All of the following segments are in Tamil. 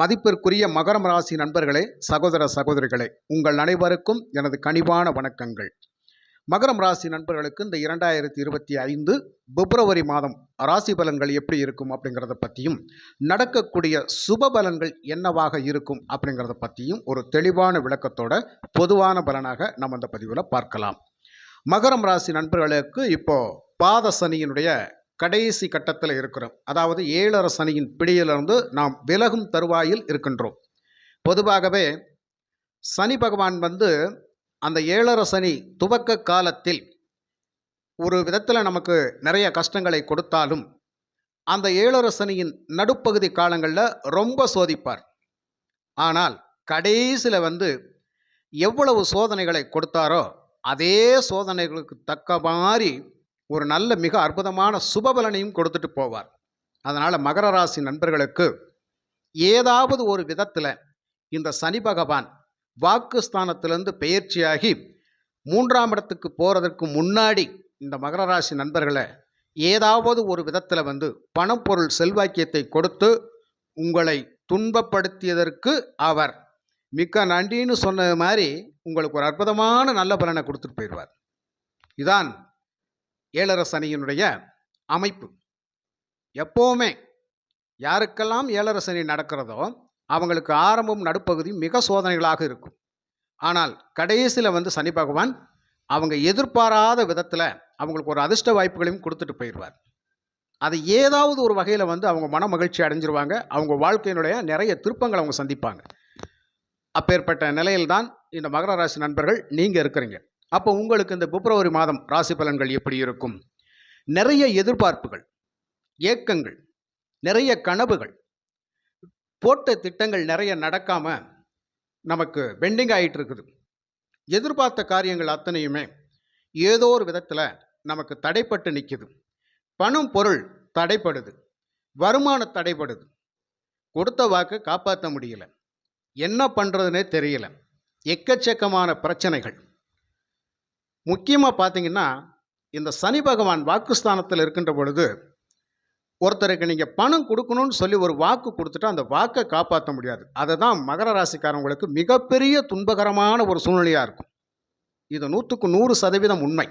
மதிப்பிற்குரிய மகரம் ராசி நண்பர்களே சகோதர சகோதரிகளே உங்கள் அனைவருக்கும் எனது கனிவான வணக்கங்கள். மகரம் ராசி நண்பர்களுக்கு இந்த இரண்டாயிரத்தி இருபத்தி ஐந்து பிப்ரவரி மாதம் ராசி பலன்கள் எப்படி இருக்கும் அப்படிங்கிறத பற்றியும் நடக்கக்கூடிய சுப பலன்கள் என்னவாக இருக்கும் அப்படிங்கிறத பற்றியும் ஒரு தெளிவான விளக்கத்தோட பொதுவான பலனாக நம்ம அந்த பதிவில் பார்க்கலாம். மகரம் ராசி நண்பர்களுக்கு இப்போது பாத சனியினுடைய கடைசி கட்டத்தில் இருக்கிறோம். அதாவது ஏழரை சனியின் பிடியிலிருந்து நாம் விலகும் தருவாயில் இருக்கின்றோம். பொதுவாகவே சனி பகவான் வந்து அந்த ஏழரை சனி துவக்க காலத்தில் ஒரு விதத்தில் நமக்கு நிறைய கஷ்டங்களை கொடுத்தாலும் அந்த ஏழரை சனியின் நடுப்பகுதி காலங்களில் ரொம்ப சோதிப்பார். ஆனால் கடைசியில் வந்து எவ்வளவு சோதனைகளை கொடுத்தாரோ அதே சோதனைகளுக்கு தக்க மாதிரி ஒரு நல்ல மிக அற்புதமான சுபபலனையும் கொடுத்துட்டு போவார். அதனால் மகர ராசி நண்பர்களுக்கு ஏதாவது ஒரு விதத்தில் இந்த சனி பகவான் வாக்குஸ்தானத்திலிருந்து பெயர்ச்சியாகி மூன்றாம் இடத்துக்கு போகிறதற்கு முன்னாடி இந்த மகர ராசி நண்பர்களை ஏதாவது ஒரு விதத்தில் வந்து பணப்பொருள் செல்வாக்கியத்தை கொடுத்து உங்களை துன்பப்படுத்தியதற்கு அவர் மிக்க நன்றின்னு சொன்னது மாதிரி உங்களுக்கு ஒரு அற்புதமான நல்ல பலனை கொடுத்துட்டு போயிடுவார். இதான் ஏழரை சனியினுடைய அமைப்பு. எப்போவுமே யாருக்கெல்லாம் ஏழரை சனி நடக்கிறதோ அவங்களுக்கு ஆரம்பம் நடுப்பகுதி மிக சோதனைகளாக இருக்கும். ஆனால் கடைசியில் வந்து சனி பகவான் அவங்க எதிர்பாராத விதத்தில் அவங்களுக்கு ஒரு அதிர்ஷ்ட வாய்ப்புகளையும் கொடுத்துட்டு போயிடுவார். அது ஏதாவது ஒரு வகையில் வந்து அவங்க மன மகிழ்ச்சி அடைஞ்சிருவாங்க. அவங்க வாழ்க்கையினுடைய நிறைய திருப்பங்களை அவங்க சந்திப்பாங்க. அப்பேற்பட்ட நிலையில்தான் இந்த மகர ராசி நண்பர்கள் நீங்கள் இருக்கிறீங்க. அப்போ உங்களுக்கு இந்த பிப்ரவரி மாதம் ராசி பலன்கள் எப்படி இருக்கும்? நிறைய எதிர்பார்ப்புகள் ஏக்கங்கள் நிறைய கனவுகள் போட்ட திட்டங்கள் நிறைய நடக்காமல் நமக்கு பெண்டிங் ஆகிட்டு இருக்குது. எதிர்பார்த்த காரியங்கள் அத்தனையுமே ஏதோ ஒரு விதத்தில் நமக்கு தடைப்பட்டு நிற்கிது பணம் பொருள் தடைப்படுது. வருமானம் தடைப்படுது. கொடுத்த வாக்கு காப்பாற்ற முடியல. என்ன பண்ணுறதுனே தெரியல. எக்கச்சக்கமான பிரச்சனைகள். முக்கியமாக பார்த்தீங்கன்னா இந்த சனி பகவான் வாக்குஸ்தானத்தில் இருக்கின்ற பொழுது ஒருத்தருக்கு நீங்கள் பணம் கொடுக்கணும்னு சொல்லி ஒரு வாக்கு கொடுத்துட்டு அந்த வாக்கை காப்பாற்ற முடியாது. அதை தான் மகர ராசிக்காரங்களுக்கு மிகப்பெரிய துன்பகரமான ஒரு சூழ்நிலையாக இருக்கும். இது நூற்றுக்கு நூறு சதவீதம் உண்மை.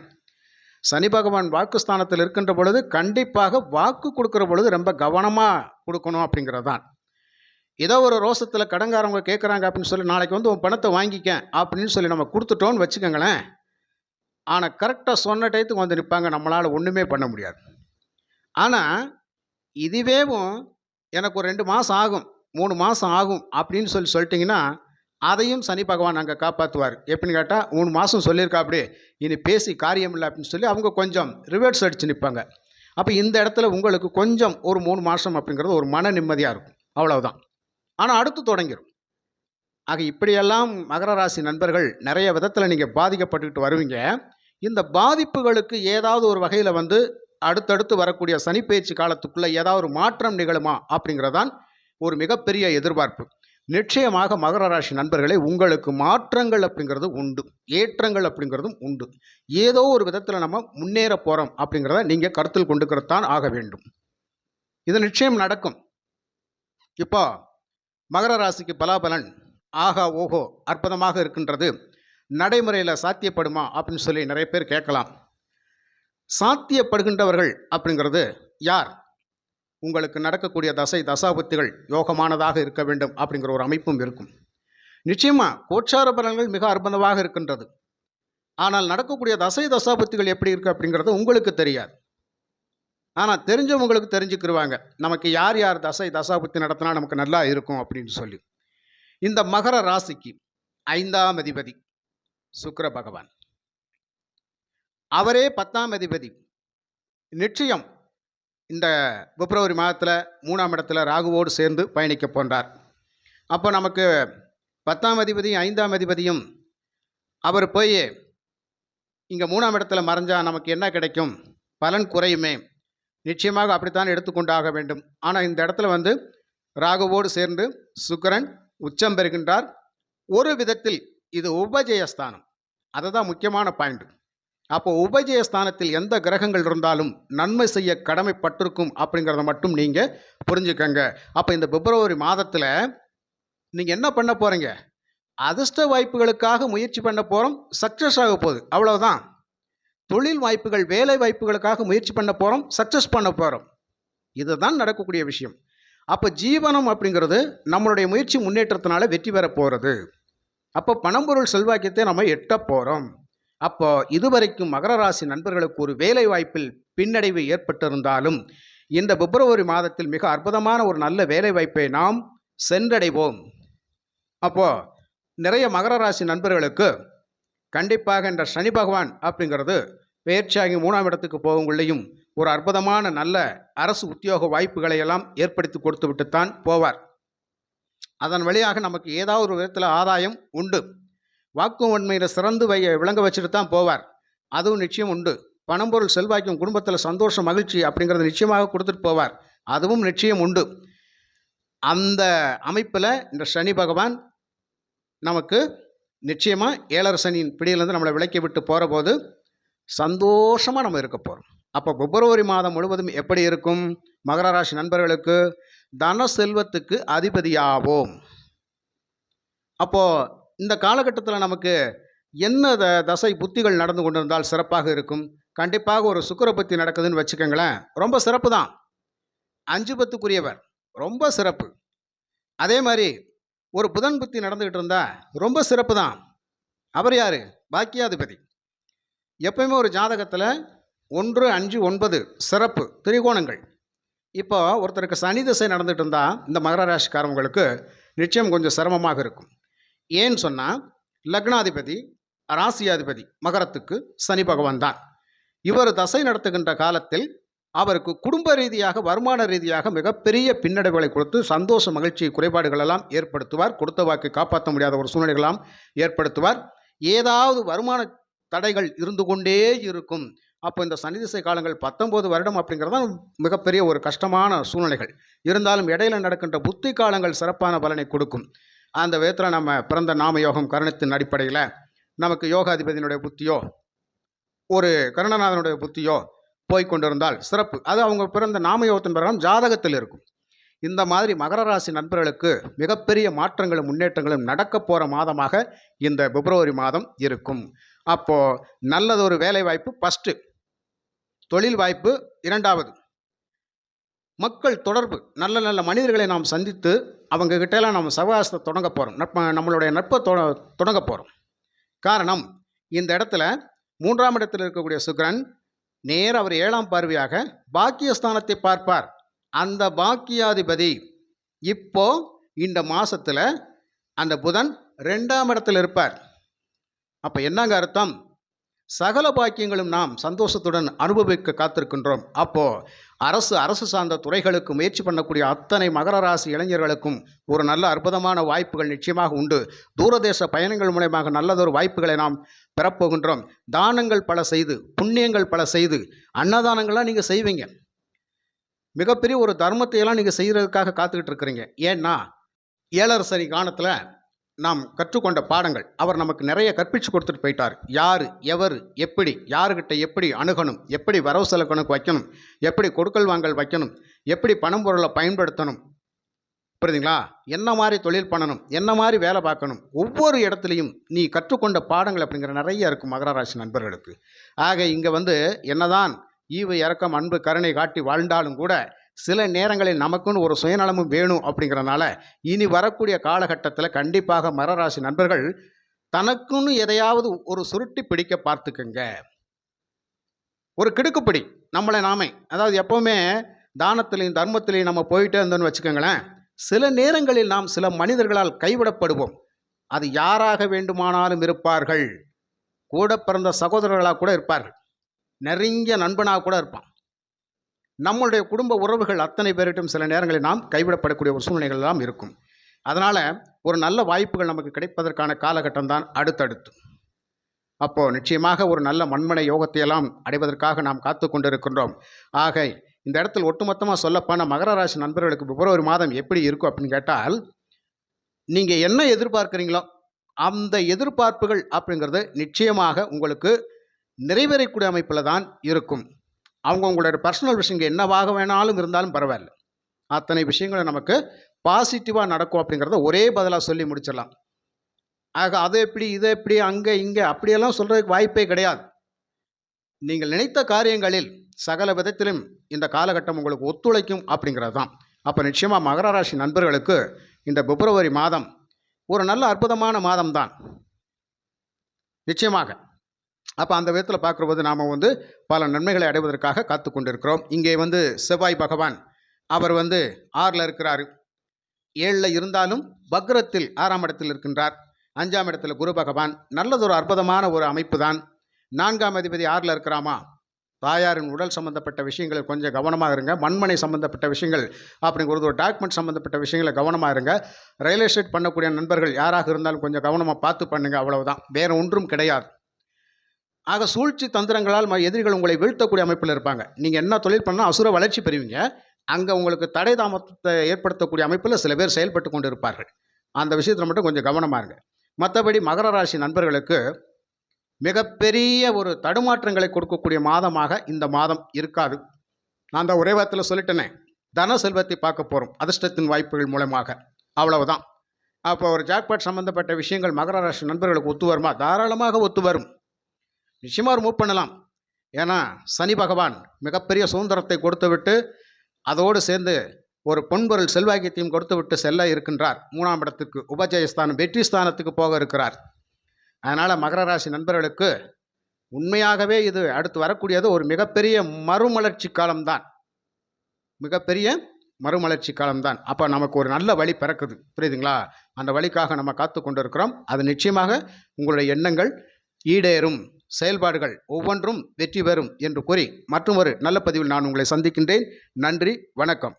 சனி பகவான் வாக்குஸ்தானத்தில் இருக்கின்ற பொழுது கண்டிப்பாக வாக்கு கொடுக்குற பொழுது ரொம்ப கவனமாக கொடுக்கணும் அப்படிங்கிறது தான் ஏதோ ஒரு ரோசத்தில் கடங்காரவங்க கேட்குறாங்க அப்படின்னு சொல்லி நாளைக்கு வந்து உன் பணத்தை வாங்கிக்க அப்படின்னு சொல்லி நம்ம கொடுத்துட்டோன்னு வச்சுக்கோங்களேன் ஆனால் கரெக்டாக சொன்ன டயத்துக்கு வந்து நிற்பாங்க நம்மளால் ஒன்றுமே பண்ண முடியாது. ஆனால் இதுவேவும் எனக்கு ஒரு ரெண்டு மாதம் ஆகும். மூணு மாதம் ஆகும் அப்படின்னு சொல்லி சொல்லிட்டிங்கன்னா அதையும் சனி பகவான் அங்கே காப்பாற்றுவார் எப்படின்னு கேட்டால் மூணு மாதம் சொல்லியிருக்கா அப்படி இனி பேசி காரியம் இல்லை அப்படின்னு சொல்லி அவங்க கொஞ்சம் ரிவர்ஸ் அடித்து நிற்பாங்க அப்போ இந்த இடத்துல உங்களுக்கு கொஞ்சம் ஒரு மூணு மாதம் அப்படிங்கிறது ஒரு மன நிம்மதியாக இருக்கும். அவ்வளவுதான். ஆனால் அடுத்து தொடங்கிடும் ஆக இப்படியெல்லாம் மகர ராசி நண்பர்கள் நிறைய விதத்தில் நீங்கள் பாதிக்கப்பட்டுக்கிட்டு வருவீங்க. இந்த பாதிப்புகளுக்கு ஏதாவது ஒரு வகையில் வந்து அடுத்தடுத்து வரக்கூடிய சனிப்பெயர்ச்சி காலத்துக்குள்ளே ஏதாவது ஒரு மாற்றம் நிகழுமா அப்படிங்கிறதான் ஒரு மிகப்பெரிய எதிர்பார்ப்பு. நிச்சயமாக மகர ராசி நண்பர்களே உங்களுக்கு மாற்றங்கள் அப்படிங்கிறது உண்டு. ஏற்றங்கள் அப்படிங்கிறதும் உண்டு. ஏதோ ஒரு விதத்தில் நம்ம முன்னேற போகிறோம் அப்படிங்கிறத நீங்கள் கருத்தில் கொண்டுக்கிறதான் ஆக வேண்டும். இது நிச்சயம் நடக்கும். இப்போ மகர ராசிக்கு பலாபலன் ஆகா ஓஹோ அற்புதமாக இருக்கின்றது. நடைமுறையில் சாத்தியப்படுமா அப்படின்னு சொல்லி நிறைய பேர் கேட்கலாம். சாத்தியப்படுகின்றவர்கள் அப்படிங்கிறது யார்? உங்களுக்கு நடக்கக்கூடிய தசை தசாபத்துகள் யோகமானதாக இருக்க வேண்டும் அப்படிங்கிற ஒரு அமைப்பும் இருக்கும். நிச்சயமாக கோச்சார பலன்கள் மிக அற்புதமாக இருக்கின்றது. ஆனால் நடக்கக்கூடிய தசை தசாபத்துகள் எப்படி இருக்குது அப்படிங்கிறது உங்களுக்கு தெரியாது. ஆனால் தெரிஞ்சவங்களுக்கு தெரிஞ்சுக்கிருவாங்க. நமக்கு யார் யார் தசை தசாபத்தி நடத்தினா நமக்கு நல்லா இருக்கும் அப்படின்னு சொல்லி. இந்த மகர ராசிக்கு ஐந்தாம் அதிபதி. சுக்கர பகவான். அவரே பத்தாம் அதிபதி. நிச்சயம் இந்த பிப்ரவரி மாதத்தில் மூணாம் இடத்துல ராகுவோடு சேர்ந்து பயணிக்க போன்றார். அப்போ நமக்கு பத்தாம் அதிபதியும் ஐந்தாம் அதிபதியும் அவர் போய் இங்கே மூணாம் இடத்துல மறைஞ்சால் நமக்கு என்ன கிடைக்கும்? பலன் குறையுமே. நிச்சயமாக அப்படித்தான் எடுத்துக்கொண்டாக வேண்டும். ஆனால் இந்த இடத்துல வந்து ராகுவோடு சேர்ந்து சுக்கிரன் உச்சம் பெறுகின்றார். ஒரு விதத்தில் இது உபஜயஸ்தானம். அதுதான் முக்கியமான பாயிண்ட் அப்போ உபஜயஸ்தானத்தில் எந்த கிரகங்கள் இருந்தாலும் நன்மை செய்ய கடமைப்பட்டிருக்கும் அப்படிங்கிறத மட்டும் நீங்கள் புரிஞ்சுக்கங்க. அப்போ இந்த பிப்ரவரி மாதத்தில் நீங்கள் என்ன பண்ண போகிறீங்க அதிர்ஷ்ட வாய்ப்புகளுக்காக முயற்சி பண்ண போகிறோம் சக்ஸஸ் ஆக போகுது. அவ்வளவுதான். தொழில் வாய்ப்புகள் வேலை வாய்ப்புகளுக்காக முயற்சி பண்ண போகிறோம் சக்ஸஸ் பண்ண போகிறோம் இதுதான் நடக்கக்கூடிய விஷயம். அப்போ ஜீவனம் அப்படிங்கிறது நம்மளுடைய முயற்சி முன்னேற்றத்தினால வெற்றி பெற போகிறது அப்போ பணம்பொருள் செல்வாக்கியத்தை நம்ம எட்ட போகிறோம் அப்போ இதுவரைக்கும் மகர ராசி நண்பர்களுக்கு ஒரு வேலை வாய்ப்பில் பின்னடைவு ஏற்பட்டிருந்தாலும் இந்த பிப்ரவரி மாதத்தில் மிக அற்புதமான ஒரு நல்ல வேலை வாய்ப்பை நாம் சென்றடைவோம். அப்போ நிறைய மகர ராசி நண்பர்களுக்கு கண்டிப்பாக இந்த சனி பகவான் அப்படிங்கிறது பயிற்சியாகி மூணாம் இடத்துக்கு போகக்குள்ளேயும் ஒரு அற்புதமான நல்ல அரசு உத்தியோக வாய்ப்புகளை எல்லாம் ஏற்படுத்தி கொடுத்து விட்டுத்தான் போவார். அதன் வழியாக நமக்கு ஏதாவது ஒரு விதத்தில் ஆதாயம் உண்டு. வாக்கு உண்மையில் சிறந்து வை விளங்க வச்சுட்டு தான் போவார். அதுவும் நிச்சயம் உண்டு. பணம்பொருள் செல்வாக்கும் குடும்பத்தில் சந்தோஷம் மகிழ்ச்சி அப்படிங்கிறத நிச்சயமாக கொடுத்துட்டு போவார். அதுவும் நிச்சயம் உண்டு. அந்த அமைப்பில் இந்த சனி பகவான் நமக்கு நிச்சயமாக ஏழரை சனியின் பிடியிலேருந்து நம்மளை விலக்கி விட்டு போகிற போது சந்தோஷமாக நம்ம இருக்க போகிறோம் அப்போ பிப்ரவரி மாதம் முழுவதும் எப்படி இருக்கும்? மகர ராசி நண்பர்களுக்கு தன செல்வத்துக்கு அதிபதியாவோம். அப்போது இந்த காலகட்டத்தில் நமக்கு என்ன த தசை புத்திகள் நடந்து கொண்டிருந்தால் சிறப்பாக இருக்கும்? கண்டிப்பாக ஒரு சுக்கர புத்தி நடக்குதுன்னு வச்சுக்கோங்களேன். ரொம்ப சிறப்பு தான். அஞ்சு பத்துக்குரியவர். ரொம்ப சிறப்பு. அதே மாதிரி ஒரு புதன் புத்தி நடந்துக்கிட்டு இருந்தா ரொம்ப சிறப்பு தான். அவர் யார்? பாக்கியாதிபதி. எப்பயுமே ஒரு ஜாதகத்தில் ஒன்று அஞ்சு ஒன்பது சிறப்பு. திரிகோணங்கள். இப்போ ஒருத்தருக்கு சனி திசை நடந்துட்டு இருந்தால் இந்த மகர ராசிக்காரவங்களுக்கு நிச்சயம் கொஞ்சம் சிரமமாக இருக்கும். ஏன்னு சொன்னால் லக்னாதிபதி ராசியாதிபதி மகரத்துக்கு சனி பகவான் தான். இவர் தசை நடத்துகின்ற காலத்தில் அவருக்கு குடும்ப ரீதியாக வருமான ரீதியாக மிகப்பெரிய பின்னடைவுகளை கொடுத்து சந்தோஷ மகிழ்ச்சி குறைபாடுகள் எல்லாம் ஏற்படுத்துவார். கொடுத்த வாக்கு காப்பாற்ற முடியாத ஒரு சூழ்நிலைகளாம் ஏற்படுத்துவார். ஏதாவது வருமான தடைகள் இருந்து கொண்டே இருக்கும். அப்போ இந்த சனி திசை காலங்கள் பத்தொம்போது வருடம் அப்படிங்கிறது தான் மிகப்பெரிய ஒரு கஷ்டமான சூழ்நிலைகள். இருந்தாலும் இடையில நடக்கின்ற புத்தி காலங்கள் சிறப்பான பலனை கொடுக்கும். அந்த விதத்தில் நம்ம பிறந்த நாம யோகம் கருணத்தின் அடிப்படையில் நமக்கு யோகாதிபதியினுடைய புத்தியோ ஒரு கருணநாதனுடைய புத்தியோ போய்கொண்டிருந்தால் சிறப்பு. அது அவங்க பிறந்த நாமயோகத்தின் பிரகாரம் ஜாதகத்தில் இருக்கும். இந்த மாதிரி மகர ராசி நண்பர்களுக்கு மிகப்பெரிய மாற்றங்களும் முன்னேற்றங்களும் நடக்க போகிற மாதமாக இந்த பிப்ரவரி மாதம் இருக்கும். அப்போது நல்லதொரு வேலைவாய்ப்பு ஃபஸ்ட்டு தொழில் வாய்ப்பு இரண்டாவது. மக்கள் தொடர்பு நல்ல நல்ல மனிதர்களை நாம் சந்தித்து அவங்க கிட்டலாம் நம்ம சகவாசத்தை தொடங்க போகிறோம் நட்ப நம்மளுடைய நட்பை தொ தொடங்க போகிறோம் காரணம் இந்த இடத்துல மூன்றாம் இடத்தில் இருக்கக்கூடிய சுக்ரன் நேர் அவர் ஏழாம் பார்வையாக பாக்கியஸ்தானத்தை பார்ப்பார். அந்த பாக்கியாதிபதி இப்போ இந்த மாதத்தில் அந்த புதன் ரெண்டாம் இடத்தில் இருப்பார். அப்போ என்னங்க அர்த்தம்? சகல பாக்கியங்களும் நாம் சந்தோஷத்துடன் அனுபவிக்க காத்திருக்கின்றோம். அப்போ அரசு அரசு சார்ந்த துறைகளுக்கு முயற்சி பண்ணக்கூடிய அத்தனை மகர ராசி இளைஞர்களுக்கும் ஒரு நல்ல அற்புதமான வாய்ப்புகள் நிச்சயமாக உண்டு. தூரதேச பயணங்கள் மூலயமாக நல்லதொரு வாய்ப்புகளை நாம் பெறப்போகின்றோம். தானங்கள் பல செய்து புண்ணியங்கள் பல செய்து அன்னதானங்கள்லாம் நீங்கள் செய்வீங்க. மிகப்பெரிய ஒரு தர்மத்தையெல்லாம் நீங்கள் செய்கிறதுக்காக காத்துக்கிட்டு இருக்கிறீங்க. ஏன்னா ஏழரை காலத்தில் நாம் கற்றுக்கொண்ட பாடங்கள். அவர் நமக்கு நிறைய கற்பிச்சு கொடுத்துட்டு போயிட்டார். யார் எவர் எப்படி யாருக்கிட்ட எப்படி அணுகணும் எப்படி வரவு செலவு கணக்கு வைக்கணும் எப்படி கொடுக்கல் வாங்கல் வைக்கணும் எப்படி பணம் பொருளை பயன்படுத்தணும். புரியுதுங்களா? என்ன மாதிரி தொழில் பண்ணணும் என்ன மாதிரி வேலை பார்க்கணும் ஒவ்வொரு இடத்துலையும் நீ கற்றுக்கொண்ட பாடங்கள் அப்படிங்கிற நிறைய இருக்கும் மகர ராசி நண்பர்களுக்கு. ஆக இங்கே வந்து என்னதான் ஈவு இறக்கம் அன்பு கருணை காட்டி வாழ்ந்தாலும் கூட சில நேரங்களில் நமக்குன்னு ஒரு சுயநலமும் வேணும் அப்படிங்கிறனால இனி வரக்கூடிய காலகட்டத்தில் கண்டிப்பாக மரராசி நண்பர்கள் தனக்குன்னு எதையாவது ஒரு சுருட்டி பிடிக்க பார்த்துக்குங்க. ஒரு கிடுக்குப்படி நம்மளை நாமே. அதாவது எப்போவுமே தானத்திலையும் தர்மத்திலையும் நம்ம போயிட்டே இருந்தோம்னு வச்சுக்கோங்களேன் சில நேரங்களில் நாம் சில மனிதர்களால் கைவிடப்படுவோம். அது யாராக வேண்டுமானாலும் இருப்பார்கள். கூட பிறந்த சகோதரர்களாக கூட இருப்பார்கள். நெருங்கிய நண்பனாக கூட இருப்பான். நம்மளுடைய குடும்ப உறவுகள் அத்தனை பேரிட்டும் சில நேரங்களில் நாம் கைவிடப்படக்கூடிய ஒரு சூழ்நிலைகள் எல்லாம் இருக்கும். அதனால் ஒரு நல்ல வாய்ப்புகள் நமக்கு கிடைப்பதற்கான காலகட்டம் தான் அடுத்தடுத்து. அப்போது நிச்சயமாக ஒரு நல்ல மண்மனை யோகத்தை எல்லாம் அடைவதற்காக நாம் காத்து கொண்டிருக்கின்றோம். ஆக இந்த இடத்தில் ஒட்டுமொத்தமாக சொல்லப்போன மகர ராசி நண்பர்களுக்கு பிப்ரவரி மாதம் எப்படி இருக்கும் அப்படின்னு கேட்டால் நீங்கள் என்ன எதிர்பார்க்குறீங்களோ அந்த எதிர்பார்ப்புகள் அப்படிங்கிறது நிச்சயமாக உங்களுக்கு நிறைவேறக்கூடிய அமைப்பில் தான் இருக்கும். அவங்க உங்களுடைய பர்சனல் விஷயங்கள் என்னவாக வேணாலும் இருந்தாலும் பரவாயில்ல. அத்தனை விஷயங்களை நமக்கு பாசிட்டிவாக நடக்கும் அப்படிங்கிறத ஒரே பதிலாக சொல்லி முடிச்சிடலாம். ஆக அது எப்படி இது எப்படி அங்கே இங்கே அப்படியெல்லாம் சொல்கிறதுக்கு வாய்ப்பே கிடையாது. நீங்கள் நினைத்த காரியங்களில் சகல விதத்திலும் இந்த காலகட்டம் உங்களுக்கு ஒத்துழைக்கும் அப்படிங்கிறது தான். அப்போ நிச்சயமாக மகர ராசி நண்பர்களுக்கு இந்த பிப்ரவரி மாதம் ஒரு நல்ல அற்புதமான மாதம் தான் நிச்சயமாக. அப்போ அந்த விதத்தில் பார்க்கும்போது நாம் வந்து பல நன்மைகளை அடைவதற்காக காத்து கொண்டிருக்கிறோம் இங்கே வந்து செவ்வாய் பகவான் அவர் வந்து ஆறில் இருக்கிறார். ஏழில் இருந்தாலும் பக்ரத்தில் ஆறாம் இடத்தில் இருக்கின்றார். அஞ்சாம் இடத்துல குரு பகவான். நல்லதொரு அற்புதமான ஒரு அமைப்பு தான் நான்காம் அதிபதி ஆறில் இருக்கிறாமா? தாயாரின் உடல் சம்பந்தப்பட்ட விஷயங்களில் கொஞ்சம் கவனமாக இருங்க. மண்மனை சம்மந்தப்பட்ட விஷயங்கள் அப்படிங்கிறது ஒரு டாக்குமெண்ட் சம்மந்தப்பட்ட விஷயங்களை கவனமாக இருங்க. ரியல் எஸ்டேட் பண்ணக்கூடிய நண்பர்கள் யாராக இருந்தாலும் கொஞ்சம் கவனமாக பார்த்து பண்ணுங்கள் அவ்வளவுதான். வேறு ஒன்றும் கிடையாது. ஆக சூழ்ச்சி தந்திரங்களால் எதிரிகள் உங்களை வீழ்த்தக்கூடிய அமைப்பில் இருப்பாங்க. நீங்கள் என்ன தொழில் பண்ணால் அசுர வளர்ச்சி பெறுவீங்க. அங்கே உங்களுக்கு தடை தாமதத்தை ஏற்படுத்தக்கூடிய அமைப்பில் சில பேர் செயல்பட்டு கொண்டு இருப்பார்கள் அந்த விஷயத்தில் மட்டும் கொஞ்சம் கவனமாக இருங்க. மற்றபடி மகர ராசி நண்பர்களுக்கு மிகப்பெரிய ஒரு தடுமாற்றங்களை கொடுக்கக்கூடிய மாதமாக இந்த மாதம் இருக்காது. நான் தான் ஒரே வாரத்தில் சொல்லிட்டேனே. தன செல்வத்தை பார்க்க போகிறோம் அதிர்ஷ்டத்தின் வாய்ப்புகள் மூலமாக. அவ்வளவுதான். அப்போ ஒரு ஜாக்பாட் சம்பந்தப்பட்ட விஷயங்கள் மகர ராசி நண்பர்களுக்கு ஒத்து வருமா? தாராளமாக ஒத்து வரும். நிச்சயமாக மூவ் பண்ணலாம். ஏன்னா சனி பகவான் மிகப்பெரிய சுதந்திரத்தை கொடுத்துவிட்டு அதோடு சேர்ந்து ஒரு பொன்பொருள் செல்வாக்கியத்தையும் கொடுத்து விட்டு செல்ல இருக்கின்றார். மூணாம் இடத்துக்கு உபஜயஸ்தானம் வெற்றி ஸ்தானத்துக்கு போக இருக்கிறார். அதனால் மகர ராசி நண்பர்களுக்கு உண்மையாகவே இது அடுத்து வரக்கூடியது ஒரு மிகப்பெரிய மறுமலர்ச்சி காலம்தான். மிகப்பெரிய மறுமலர்ச்சி காலம்தான். அப்போ நமக்கு ஒரு நல்ல வழி பிறக்குது. புரியுதுங்களா? அந்த வழிக்காக நம்ம காத்து கொண்டு இருக்கிறோம் அது நிச்சயமாக உங்களுடைய எண்ணங்கள் ஈடேறும். செயல்பாடுகள் ஒவ்வொன்றும் வெற்றி பெறும் என்று கூறி மற்றொரு நல்ல பதிவில் நான் உங்களை சந்திக்கின்றேன். நன்றி வணக்கம்.